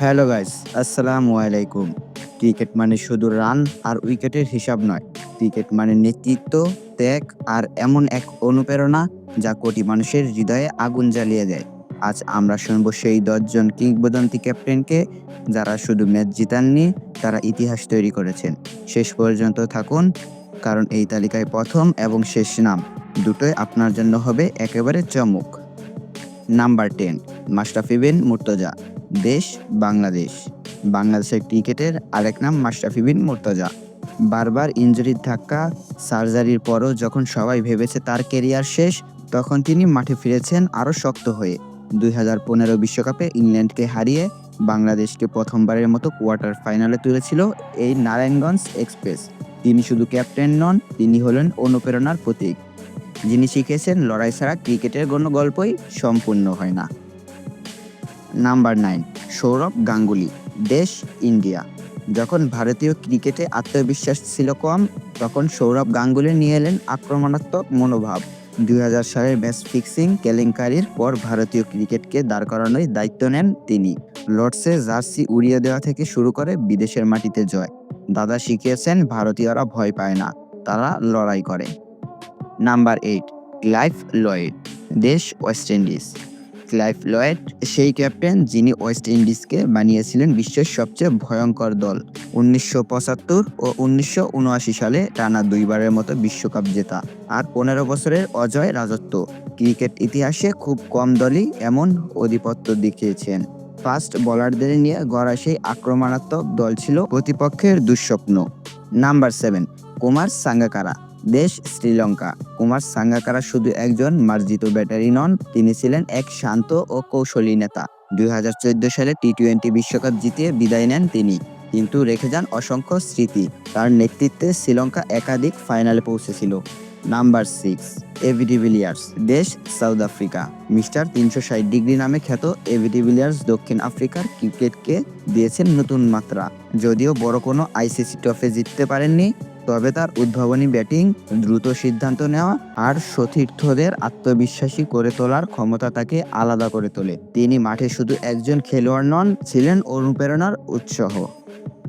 Hello guys, আসসালামু আলাইকুম। Cricket মানে শুধু রান আর উইকেটের হিসাব নয়। ক্রিকেট মানে নেতৃত্ব, ত্যাগ আর এমন এক অনুপ্রেরণা যা কোটি মানুষের হৃদয়ে আগুন জ্বালিয়ে দেয়। আজ আমরা শুনব সেই দশজন কিংবদন্তি ক্যাপ্টেনকে যারা শুধু ম্যাচ জিতাননি, তারা ইতিহাস তৈরি করেছেন। শেষ পর্যন্ত থাকুন, কারণ এই তালিকায় প্রথম এবং শেষ নাম দুটোই আপনার জন্য হবে একেবারে চমক। Number ten, Mashrafe Bin Mortaza. দেশ বাংলাদেশ। বাংলাদেশের ক্রিকেটের আরেক নাম মাশরাফি বিন মুর্তজা। বারবার ইঞ্জুরির ধাক্কা, সার্জারির পরও যখন সবাই ভেবেছে তার কেরিয়ার শেষ, তখন তিনি মাঠে ফিরেছেন আরও শক্ত হয়ে। দুই হাজার পনেরো বিশ্বকাপে ইংল্যান্ডকে হারিয়ে বাংলাদেশকে প্রথমবারের মতো কোয়ার্টার ফাইনালে তুলেছিল এই নারায়ণগঞ্জ এক্সপ্রেস। তিনি শুধু ক্যাপ্টেন নন, তিনি হলেন অনুপ্রেরণার প্রতীক। যিনি শিখেছেন লড়াই ছাড়া ক্রিকেটের কোনো গল্পই সম্পূর্ণ হয় না। নাম্বার নাইন, সৌরভ গাঙ্গুলি, দেশ, ইন্ডিয়া। যখন ভারতীয় ক্রিকেটে আত্মবিশ্বাস ছিল কম, তখন সৌরভ গাঙ্গুলি নিয়ে এলেন আক্রমণাত্মক মনোভাব। দুই হাজার সালের ম্যাচ ফিক্সিং কেলেঙ্কারির পর ভারতীয় ক্রিকেটকে দাঁড় করানোর দায়িত্ব নেন তিনি। লর্ডসে জার্সি উড়িয়ে দেওয়া থেকে শুরু করে বিদেশের মাটিতে জয়। দাদা শিখিয়েছেন, ভারতীয়রা ভয় পায় না, তারা লড়াই করে। নাম্বার এইট, ক্লাইভ লয়েড, দেশ ওয়েস্ট ইন্ডিজ। ক্লাইভ লয়েড, সেই ক্যাপ্টেন যিনি ওয়েস্ট ইন্ডিজকে বানিয়েছিলেন বিশ্বের সবচেয়ে ভয়ঙ্কর দল। উনিশশো পঁচাত্তর ও উনিশশো উনআশি সালে টানা দুইবারের মতো বিশ্বকাপ জেতা আর পনেরো বছরের অজয় রাজত্ব। ক্রিকেট ইতিহাসে খুব কম দলই এমন আধিপত্য দেখিয়েছেন। ফাস্ট বোলারদের নিয়ে গড়া সেই আক্রমণাত্মক দল ছিল প্রতিপক্ষের দুঃস্বপ্ন। Number seven, Kumar Sangakkara. দেশ শ্রীলঙ্কা। কুমার সাঙ্গাকারা শুধু একজন মার্জিত ব্যাটারি নন, তিনি ছিলেন এক শান্ত ও কৌশলী নেতা। দুই সালে টি টোয়েন্টি বিশ্বকাপ জিতিয়ে বিদায় নেন তিনি, কিন্তু রেখে যান অসংখ্য স্মৃতি। তার নেতৃত্বে শ্রীলঙ্কা একাধিক ফাইনালে পৌঁছেছিল। Number six AB de Villiers, দেশ সাউথ আফ্রিকা। মিস্টার তিনশো ষাট ডিগ্রি নামে খ্যাত এভিডি ভিলিয়ার্স দক্ষিণ আফ্রিকার ক্রিকেটকে দিয়েছেন নতুন মাত্রা। যদিও বড় কোনো আইসিসি ট্রফি জিততে পারেননি তবে তার উদ্ভাবনী ব্যাটিং, দ্রুত সিদ্ধান্ত নেওয়া আর সতীর্থদের আত্মবিশ্বাসী করে তোলার ক্ষমতা তাকে আলাদা করে তোলে। তিনি মাঠে শুধু একজন খেলোয়াড় নন, ছিলেন অনুপ্রেরণার উৎসাহ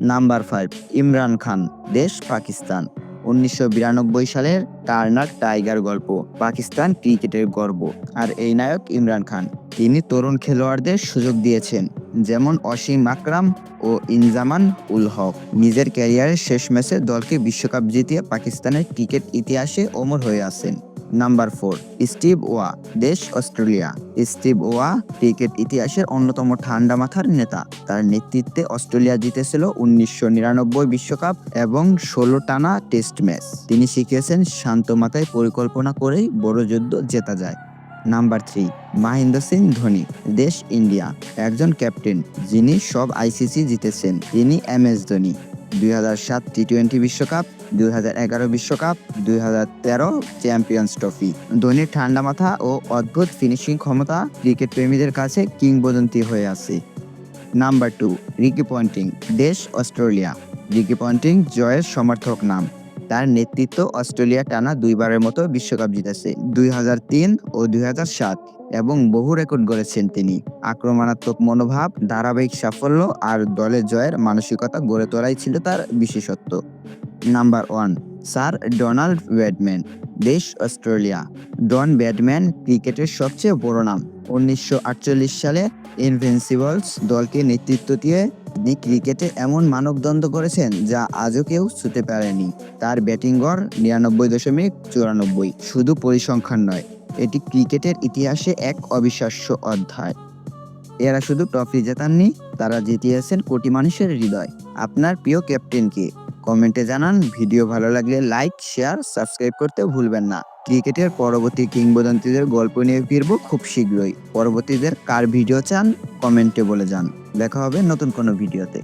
নাম্বার ফাইভ, ইমরান খান, দেশ পাকিস্তান। উনিশশো বিরানব্বই সালের টার্নার টাইগার গল্প, পাকিস্তান ক্রিকেটের গর্ব। আর এই নায়ক ইমরান খান। তিনি তরুণ খেলোয়াড়দের সুযোগ দিয়েছেন। যেমন অসীম আকরাম ও ইনজামান উল হক। নিজের ক্যারিয়ারের শেষ ম্যাচে দলকে বিশ্বকাপ জিতিয়ে পাকিস্তানের ক্রিকেট ইতিহাসে অমর হয়ে আছেন। নাম্বার ফোর, স্টিভ ওয়া, দেশ অস্ট্রেলিয়া। স্টিভ ওয়া ক্রিকেট ইতিহাসের অন্যতম ঠান্ডা মাথার নেতা। তার নেতৃত্বে অস্ট্রেলিয়া জিতেছিল উনিশশো নিরানব্বই বিশ্বকাপ এবং ষোলো টানা টেস্ট ম্যাচ। তিনি শিখিয়েছেন শান্ত মাথায় পরিকল্পনা করেই বড় যুদ্ধ জেতা যায়। নাম্বার থ্রি মহেন্দ্র সিং ধোনি, দেশ ইন্ডিয়া। একজন ক্যাপ্টেন, যিনি সব আইসিসি জিতেছেন। তিনি এম এস ধোনি, দুই হাজার সাত টি টোয়েন্টি বিশ্বকাপ, দুই হাজার এগারো বিশ্বকাপ, দুই হাজার তেরো চ্যাম্পিয়ন্স ট্রফি। ধোনির ঠান্ডা মাথা ও অদ্ভুত ফিনিশিং ক্ষমতা ক্রিকেট প্রেমীদের কাছে কিংবদন্তি হয়ে আছে। নাম্বার টু, রিকি পন্টিং, দেশ অস্ট্রেলিয়া। রিকি পন্টিং জয়ের সমর্থক নাম। তার নেতৃত্ব অস্ট্রেলিয়া টানা দুইবারের মতো বিশ্বকাপ জিতেছে, দুই হাজার তিন ও দুই হাজার সাত, এবং বহু রেকর্ড গড়েছেন তিনি। আক্রমণাত্মক মনোভাব, ধারাবাহিক সাফল্য আর দলের জয়ের মানসিকতা গড়ে তোলাই ছিল তার বিশেষত্ব। Number one, sir Donald Bradman দেশ অস্ট্রেলিয়া। ডন ব্যাডম্যান ক্রিকেটের সবচেয়ে বড় নাম। উনিশশো আটচল্লিশ সালে ইনভেন্সিবলস দলকে নেতৃত্ব দিয়ে তিনি ক্রিকেটে এমন মানবদণ্ড করেছেন যা আজও কেউ ছুতে পারেনি। তার ব্যাটিং গড় নিরানব্বই দশমিক চুরানব্বই, শুধু পরিসংখ্যান নয়, এটি ক্রিকেটের ইতিহাসে এক অবিশ্বাস্য অধ্যায়। এরা শুধু ট্রফি জেতাননি, তারা জিতিয়েছেন কোটি মানুষের হৃদয়। আপনার প্রিয় ক্যাপ্টেন কে কমেন্টে জানান, ভিডিও ভালো লাগলে লাইক, শেয়ার, সাবস্ক্রাইব করতে ভুলবেন না। ক্রিকেটের পরবর্তী কিংবদন্তিদের গল্প নিয়ে ফিরব খুব শীঘ্রই। পরবর্তীদের কার ভিডিও চান, কমেন্টে বলে যান। দেখা হবে নতুন কোনো ভিডিওতে।